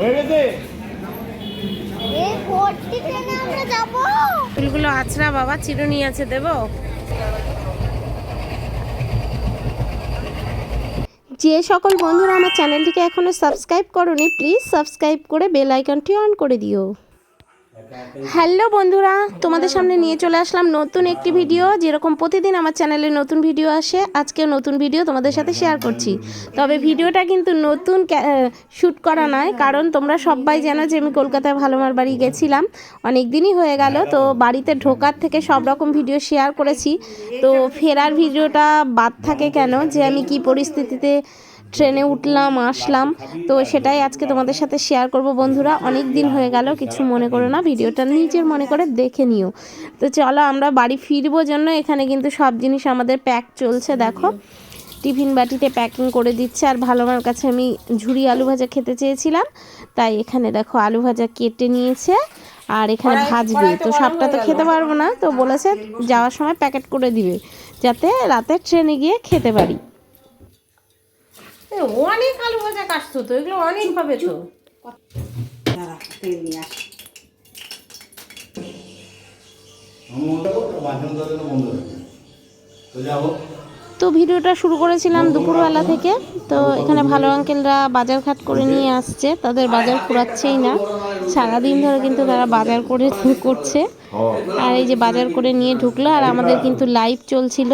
হয়ে গেছে? ফুলগুলো আছড়া বাবা চিরুনি আছে দেবো? যে সকল বন্ধুরা আমার চ্যানেলটিকে এখনও সাবস্ক্রাইব করনি প্লিজ সাবস্ক্রাইব করে বেল আইকনটি অন করে দিও। হ্যালো বন্ধুরা, তোমাদের সামনে নিয়ে চলে আসলাম নতুন একটি ভিডিও। যেরকম প্রতিদিন আমার চ্যানেলে নতুন ভিডিও আসে আজকে নতুন ভিডিও তোমাদের সাথে শেয়ার করছি। তবে ভিডিওটা কিন্তু নতুন শ্যুট করা নয়, কারণ তোমরা সবাই জানো যে আমি কলকাতায় ভালোমার বাড়ি গেছিলাম। অনেক দিনই হয়ে গেল, তো বাড়িতে ঢোকার থেকে সব রকম ভিডিও শেয়ার করেছি। তো ফেরার ভিডিওটা বাদ থাকে কেন? যে আমি কি পরিস্থিতিতে ট্রেনে উঠলাম আসলাম। তো সেটাই আজকে তোমাদের সাথে শেয়ার করব বন্ধুরা। অনেক দিন হয়ে গেল কিছু মনে করো না ভিডিওটা নিজের মনে করে দেখে নিও। তো চলো আমরা বাড়ি ফিরবো জন্য এখানে কিন্তু সব জিনিস আমাদের প্যাক চলছে দেখো। টিফিন বাটিতে প্যাকিং করে দিচ্ছে আর ভালো আমার কাছে আমি ঝুড়ি আলু ভাজা খেতে চেয়েছিলাম। তাই এখানে দেখো আলু ভাজা কেটে নিয়েছে আর এখানে ভাজবে। তো সবটা তো খেতে পারব না। তো বলেছে যাওয়ার সময় প্যাকেট করে দিবে যাতে রাতে ট্রেনে গিয়ে খেতে পারি। অনেক আলু ভাজা কাটছো তো এগুলো অনেক হবে তো। তো ভিডিওটা শুরু করেছিলাম দুপুরবেলা থেকে। তো এখানে ভালো আঙ্কেলরা বাজার ঘাট করে নিয়ে আসছে তাদের বাজার ফুরাচ্ছেই না। সারাদিন ধরে কিন্তু তারা বাজার করে করছে। আর এই যে বাজার করে নিয়ে ঢুকলো আর আমাদের কিন্তু লাইভ চলছিল।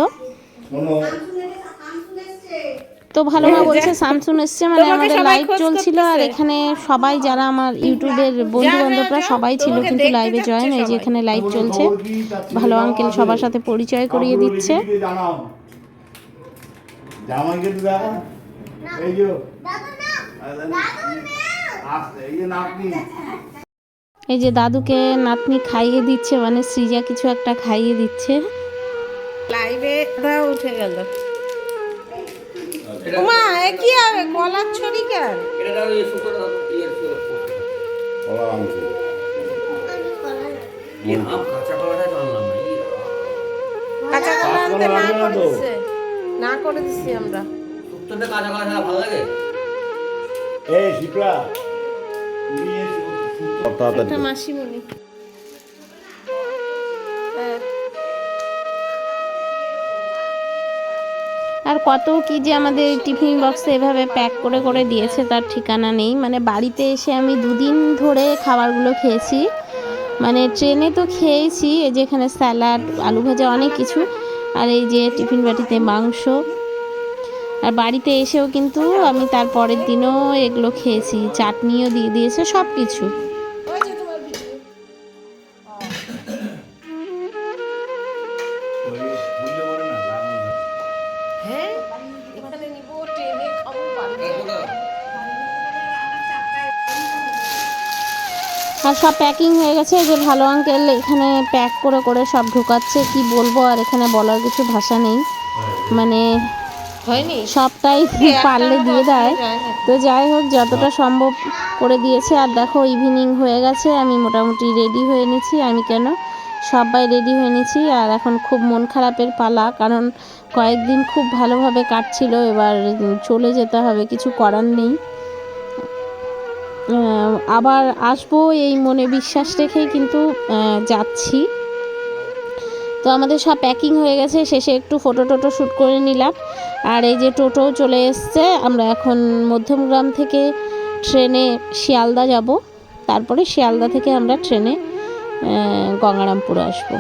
তো ভালো মা বলছে স্যামসুং এসছে মানে আমাদের লাইভ চলছিল আর এখানে সবাই যারা আমার ইউটিউবের বন্ধু বান্ধবরা সবাই ছিল কিন্তু লাইভে জয়েন এই যে এখানে লাইভ চলছে। ভালো আঙ্কেল সবার সাথে পরিচয় করিয়ে দিচ্ছে। এই যে দাদুকে নাতনি খাইয়ে দিচ্ছে মানে সৃজা কিছু একটা খাইয়ে দিচ্ছে। লাইভে উঠে গেল। মা কি হবে? গলার ছড়ি কেন? কলা আনছে কাঁচা কলা আনতে না করে দিচ্ছি আমরা। এই শিপ্রা নিয়ে মাসিমণি। আর কত কি যে আমাদের টিফিন বক্সে এভাবে প্যাক করে করে দিয়েছে, তার ঠিকানা নেই। মানে বাড়িতে এসে আমি দুদিন ধরে খাবারগুলো খেয়েছি। মানে ট্রেনে তো খেয়েছি, এই যে এখানে স্যালাড, আলু ভাজা, অনেক কিছু। আর এই যে টিফিন বাটিতে মাংস। আর বাড়িতে এসেও কিন্তু আমি তার পরের দিনও এগুলো খেয়েছি। চাটনিও দিয়ে দিয়েছে সব কিছু আর সব প্যাকিং হয়ে গেছে। যে ভালো আঙ্কেল এখানে প্যাক করে করে সব ঢোকাচ্ছে। কি বলব আর এখানে বলার কিছু ভাষা নেই। মানে হয়নি? সবটাই পারলে দিয়ে দেয়। তো যাই হোক যতটা সম্ভব করে দিয়েছে। আর দেখো ইভিনিং হয়ে গেছে। আমি মোটামুটি রেডি হয়ে নিয়েছি। আমি কেন? সবাই রেডি হয়ে নিয়েছি। আর এখন খুব মন খারাপের পালা কারণ কয়েকদিন খুব ভালোভাবে কাটছিল। এবার চলে যেতে হবে কিছু করার নেই। আবার আসব এই মনে বিশ্বাস রেখেই কিন্তু যাচ্ছি। তো আমাদের সব প্যাকিং হয়ে গেছে, শেষে একটু ফটো টোটো শ্যুট করে নিলাম। আর এই যে টোটো চলে এসছে, আমরা এখন মধ্যমগ্রাম থেকে ট্রেনে শিয়ালদা যাব। তারপরে শিয়ালদা থেকে আমরা ট্রেনে গঙ্গারামপুর আসব।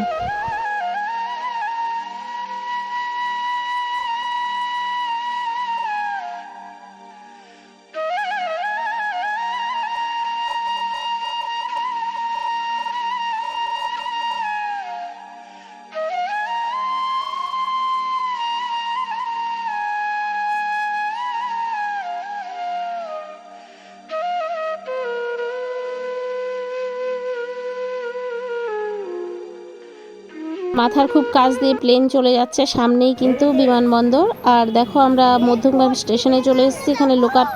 মাথার খুব কাজ দিয়ে প্লেন চলে যাচ্ছে সামনেই কিন্তু বিমানবন্দর। আর দেখো আমরা মধ্যমগ্রাম স্টেশনে চলে এসেছি এখানে লোকাল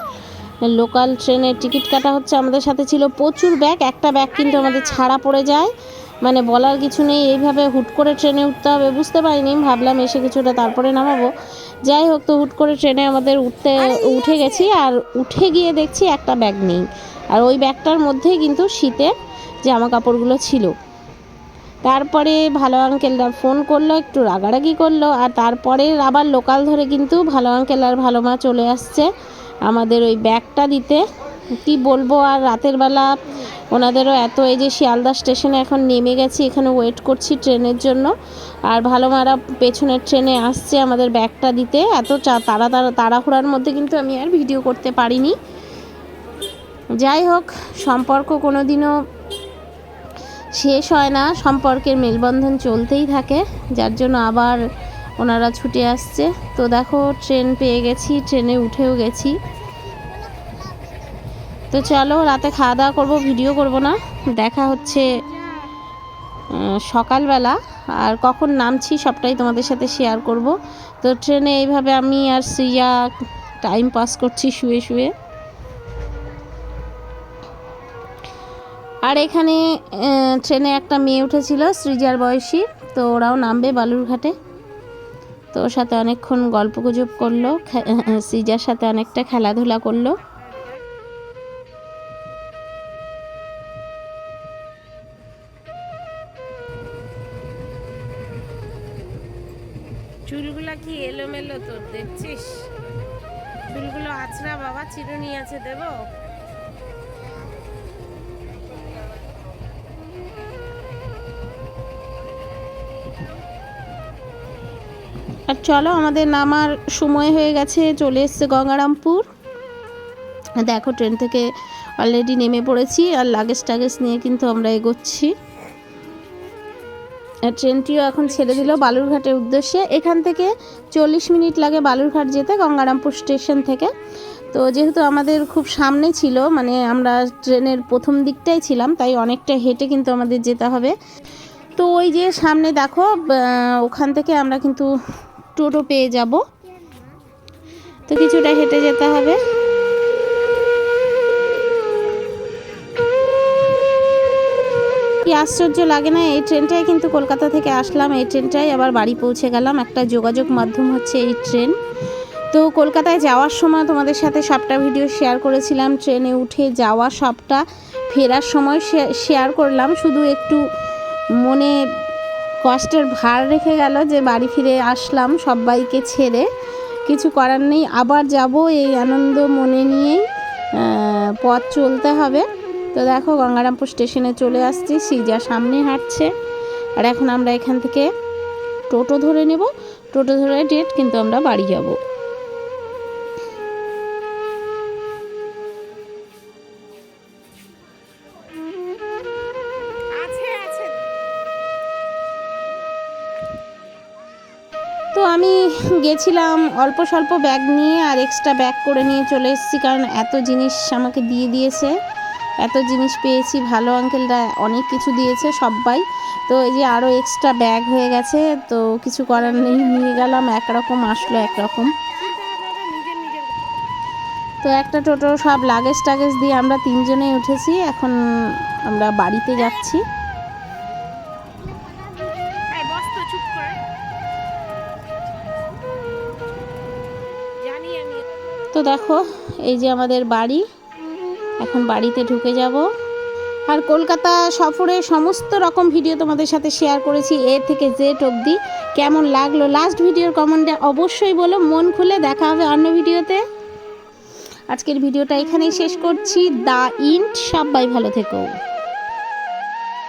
লোকাল ট্রেনের টিকিট কাটা হচ্ছে। আমাদের সাথে ছিল প্রচুর ব্যাগ একটা ব্যাগ কিন্তু আমাদের ছাড়া পড়ে যায়। মানে বলার কিছু নেই এইভাবে হুট করে ট্রেনে উঠতে হবে বুঝতে পারিনি। ভাবলাম এসে কিছুটা তারপরে নামাবো। যাই হোক তো হুট করে ট্রেনে আমাদের উঠতে উঠে গেছি আর উঠে গিয়ে দেখছি একটা ব্যাগ নেই। আর ওই ব্যাগটার মধ্যেই কিন্তু শীতের জামা কাপড়গুলো ছিল। তারপরে ভালো আঙ্কেলরা ফোন করল, একটু রাগারাগি করল, আর তারপরে আবার লোকাল ধরে কিন্তু ভালো আঙ্কেল আর ভালো মা চলে আসছে আমাদের ওই ব্যাগটা দিতে। কি বলব আর রাতের বেলা ওনাদেরও এত এই যে শিয়ালদা স্টেশনে এখন নেমে গেছি, এখানে ওয়েট করছি ট্রেনের জন্য। আর ভালো মারা পেছনের ট্রেনে আসছে আমাদের ব্যাগটা দিতে, এত চা- তাড়া তাড়া তাড়াহুড়ার মধ্যে কিন্তু আমি আর ভিডিও করতে পারিনি। যাই হোক, সম্পর্ক কোনো দিনও শেষ হয় না, সম্পর্কের মেলবন্ধন চলতেই থাকে, যার জন্য আবার ওনারা ছুটে আসছে। তো দেখো, ট্রেন পেয়ে গেছি, ট্রেনে উঠেও গেছি। তো চলো, রাতে খাওয়া দাওয়া করব, ভিডিও করব না। দেখা হচ্ছে সকালবেলা। আর কখন নামছি সবটাই তোমাদের সাথে শেয়ার করব। তো ট্রেনে এইভাবে আমি আর শ্রিয়া টাইম পাস করছি শুয়ে শুয়ে। আর এখানে ট্রেনে একটা মেয়ে উঠেছিল, সৃজার বয়সী, তো ওরাও নামবে বালুরঘাটে। তো ওর সাথে অনেকক্ষণ গল্প গুজব করল সৃজার সাথে অনেকটা খেলাধুলা করল। আর চলো, আমাদের নামার সময় হয়ে গেছে, চলে এসছে গঙ্গারামপুর। দেখো, ট্রেন থেকে অলরেডি নেমে পড়েছি আর লাগেজ টাগেজ নিয়ে কিন্তু আমরা এগোচ্ছি। আর ট্রেনটিও এখন ছেড়ে দিল বালুরঘাটের উদ্দেশ্যে। এখান থেকে চল্লিশ মিনিট লাগে বালুরঘাট যেতে গঙ্গারামপুর স্টেশন থেকে। তো যেহেতু আমাদের খুব সামনে ছিল মানে আমরা ট্রেনের প্রথম দিকটাই ছিলাম, তাই অনেকটা হেঁটে কিন্তু আমাদের যেতে হবে। তো ওই যে সামনে দেখো ওখান থেকে আমরা কিন্তু টোটো পেয়ে যাব। তো কিছুটা হেঁটে যেতে হবে। কি আশ্চর্য লাগে না, এই ট্রেনটাই কিন্তু কলকাতা থেকে আসলাম, এই ট্রেনটাই আবার বাড়ি পৌঁছে গেলাম। একটা যোগাযোগ মাধ্যম হচ্ছে এই ট্রেন। তো কলকাতায় যাওয়ার সময় তোমাদের সাথে সবটা ভিডিও শেয়ার করেছিলাম, ট্রেনে উঠে যাওয়া সবটা ফেরার সময় শেয়ার করলাম। শুধু একটু মনে কষ্টের ভার রেখে গেল যে বাড়ি ফিরে আসলাম সবাইকে ছেড়ে। কিছু করার নেই, আবার যাব এই আনন্দ মনে নিয়েই পথ চলতে হবে। তো দেখো গঙ্গারামপুর স্টেশনে চলে আসছি, সিজা সামনে হাঁটছে। আর এখন আমরা এখান থেকে টোটো ধরে নেব। টোটো ধরে ডেট কিন্তু আমরা বাড়ি যাব। আমি গেছিলাম অল্প স্বল্প ব্যাগ নিয়ে আর এক্সট্রা ব্যাগ করে নিয়ে চলে এসেছি কারণ এত জিনিস আমাকে দিয়ে দিয়েছে। এত জিনিস পেয়েছি, ভালো আঙ্কেলরা অনেক কিছু দিয়েছে সবাই তো এই যে আরও এক্সট্রা ব্যাগ হয়ে গেছে, তো কিছু করার নেই, নিয়ে গেলাম, একরকম আসলো একরকম। তো একটা টোটো সব লাগেজ টাগেজ দিয়ে আমরা তিনজনেই উঠেছি, এখন আমরা বাড়িতে যাচ্ছি। তো দেখো, এই যে আমাদের বাড়ি। এখন বাড়িতে ঢুকে যাব। আর কলকাতা সফরে সমস্ত রকম ভিডিও তোমাদের সাথে শেয়ার করেছি, এ থেকে জেড অবধি। কেমন লাগল? লাস্ট ভিডিওর কমেন্টে অবশ্যই বলো। মন খুলে দেখা হবে অন্য ভিডিওতে। আজকের ভিডিওটা এখানেই শেষ করছি। দা ইন্ট, সবাই ভালো থেকো।